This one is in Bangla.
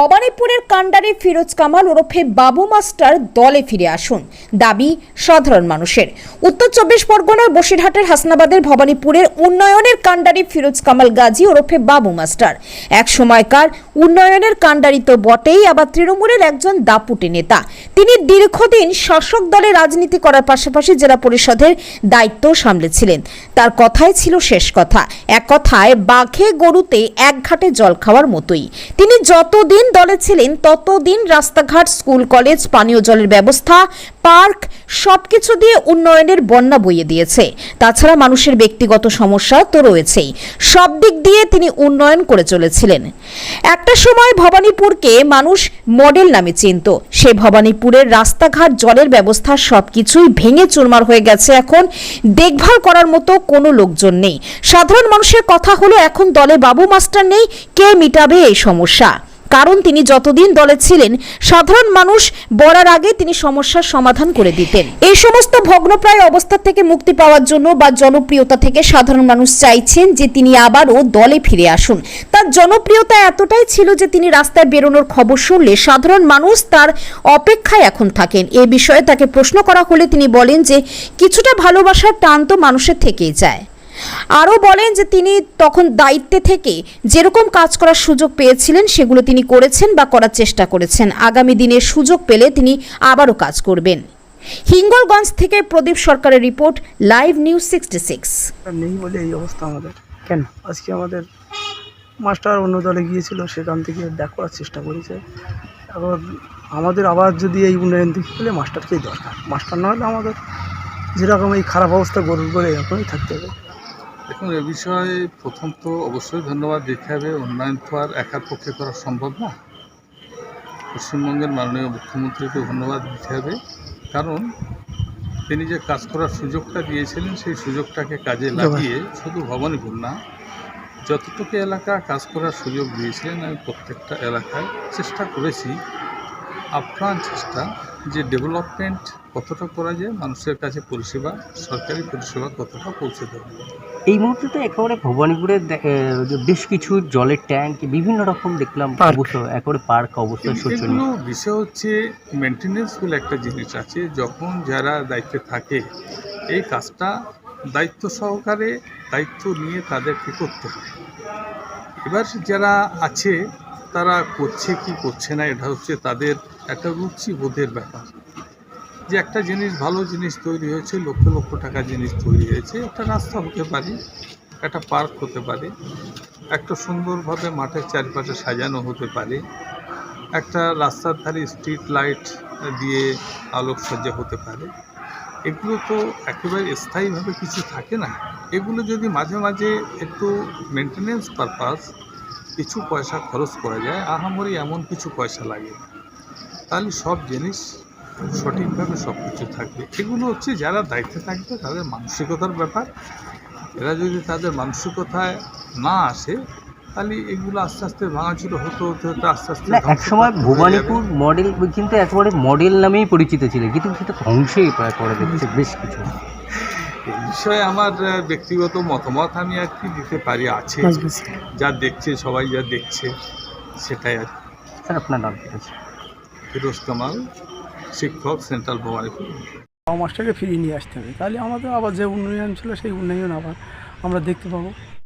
ভবানীপুরের কাণ্ডারে ফিরোজ কামাল ওরফে বাবু মাস্টার দলে ফিরে আসুন। দাবি সাধারণ মানুষের। উত্তর চব্বিশ পরগনার বসিরহাটের হাসনাবাদের ভবানীপুরের উন্নয়নের কাণ্ডারি ফিরোজ কামাল গাজী ওরফে বাবু মাস্টার। এক সময়কার উন্নয়নের কাণ্ডারি তো বটেই, আবার তৃণমূলের একজন দাপুটে নেতা। তিনি দীর্ঘদিন শাসক দলে রাজনীতি করার পাশাপাশি জেলা পরিষদের দায়িত্ব সামলেছিলেন। তার কথাই ছিল শেষ কথা। এক কথায় বাঘে গরুতে এক ঘাটে জল খাওয়ার মতোই। তিনি যতদিন দলে ছিলেন ততদিন রাস্তাঘাট, স্কুল, কলেজ, পানীয় জলের ব্যবস্থা, পার্ক, সবকিছু দিয়ে উন্নয়নের বন্যা বইয়ে দিয়েছে। তাছাড়া মানুষের ব্যক্তিগত সমস্যা তো রয়েছেই। সব দিক দিয়ে তিনি উন্নয়ন করে চলেছিলেন। একটা সময় ভবানীপুরকে মানুষ মডেল নামে চিনত। সে ভবানীপুরের রাস্তাঘাট, জলের ব্যবস্থা সবকিছুই ভেঙে চুরমার হয়ে গেছে এখন। দেখভাল করার মতো কোনো লোকজন নেই। সাধারণ মানুষের কথা হলো এখন দলে বাবু মাস্টার নেই। কে মিটাবে এই সমস্যা? কারণ তিনি যতদিন দলে ছিলেন, সাধারণ মানুষ বলার আগে তিনি সমস্যার সমাধান করে দিতেন। এই সমস্ত ভগ্নপ্রায় অবস্থা থেকে মুক্তি পাওয়ার জন্য বা জনপ্রিয়তা থেকে সাধারণ মানুষ চাইছেন যে তিনি আবারও দলে ফিরে আসুন। তার জনপ্রিয়তা এতটাই ছিল যে তিনি রাস্তায় বেরোনোর খবর শুনলে সাধারণ মানুষ তার অপেক্ষায় এখন থাকেন। এ বিষয়ে তাকে প্রশ্ন করা হলে তিনি বলেন যে, কিছুটা ভালোবাসার টান তো মানুষের থেকেই যায়। আরও বলেন যে তিনি তখন দায়িত্বে থেকে যেরকম কাজ করার সুযোগ পেয়েছিলেন সেগুলো তিনি করেছেন বা করার চেষ্টা করেছেন। আগামী দিনে সুযোগ পেলে তিনি আবারও কাজ করবেন। হিঙ্গলগঞ্জ থেকে প্রদীপ সরকারের report live news sixty six. নেই বলে এই অবস্থা আমাদের। কেন? আজকে আমাদের মাস্টার অন্য দলে গিয়েছিল সেখান থেকে ব্যাক করার চেষ্টা করেছে। এখন আমাদের আবার যদি এই উন্নয়ন দিকে গেলে মাস্টারকেই দরকার। মাস্টার না হলে আমাদের যেরকম এই খারাপ অবস্থা গরুর করে এরকমই থাকতে হবে। দেখুন এ বিষয়ে প্রথম তো অবশ্যই ধন্যবাদ দিতে হবে উন্নয়ন তো আর একার পক্ষে করা সম্ভব না। পশ্চিমবঙ্গের মাননীয় মুখ্যমন্ত্রীকে ধন্যবাদ দিতে হবে কারণ তিনি যে কাজ করার সুযোগটা দিয়েছিলেন সেই সুযোগটাকে কাজে লাগিয়ে শুধু ভবানীপুর না যতটুকু এলাকা কাজ করার সুযোগ দিয়েছিলেন আমি প্রত্যেকটা এলাকায় চেষ্টা করেছি আপ্রাণ চেষ্টা যে ডেভেলপমেন্ট কতটা করা যায় মানুষের কাছে পরিষেবা সরকারি পরিষেবা কতটা পৌঁছে যায়। এই মুহূর্তে তো একেবারে ভবানীপুরে বেশ কিছু জলের ট্যাঙ্ক বিভিন্ন রকম দেখলাম. অবস্থা একেবারে পার্ক অবস্থা শোচনীয় বিষয় হচ্ছে মেনটেনেন্স বলে একটা জিনিস আছে যখন যারা দায়িত্বে থাকে এই কাজটা দায়িত্ব সহকারে দায়িত্ব নিয়ে তাদেরকে করতে হয় এবার যারা আছে তারা করছে কি করছে না, এটা হচ্ছে তাদের একটা রুচি বোধের ব্যাপার। যে একটা জিনিস ভালো জিনিস তৈরি হয়েছে, লক্ষ লক্ষ টাকা জিনিস তৈরি হয়েছে, একটা রাস্তা হতে পারে, একটা পার্ক হতে পারে, একটা সুন্দরভাবে মাঠের চারপাশে সাজানো হতে পারে, একটা রাস্তার ধারে স্ট্রিট লাইট দিয়ে আলোকসজ্জা হতে পারে। এগুলো তো একেবারে স্থায়ীভাবে কিছু থাকে না। এগুলো যদি মাঝে মাঝে একটু মেনটেনেন্স পারপাস কিছু পয়সা খরচ করা যায় আহামরি এমন কিছু পয়সা লাগে। তাহলে সব জিনিস সঠিকভাবে সব কিছু থাকবে। এগুলো হচ্ছে যারা দায়িত্বে থাকবে তাদের মানসিকতার ব্যাপার। এরা যদি তাদের মানসিকতায় না আসে তাহলে এগুলো আস্তে আস্তে ভাঙাচুরো হতে হতে হতে আস্তে আস্তে না ধ্বংস একসময় ভবানীপুর মডেল কিন্তু একেবারে মডেল নামেই পরিচিত ছিল কিন্তু সেটা ধ্বংসই প্রায় করে দিচ্ছে বেশ কিছু। এই বিষয়ে আমার আহ, ব্যক্তিগত মতামত আমি আর কি দিতে পারি আছে। যা দেখছে সবাই যা দেখছে সেটাই আর কি। স্যার আপনার নাম আছে ফিরোজ কামাল শিক্ষক সেন্ট্রাল ভবানীপুর। বাবা মাস্টারকে ফিরিয়ে নিয়ে আসতে হবে। তাহলে আমাদের আবার যে উন্নয়ন ছিল সেই উন্নয়ন আবার আমরা দেখতে পাবো।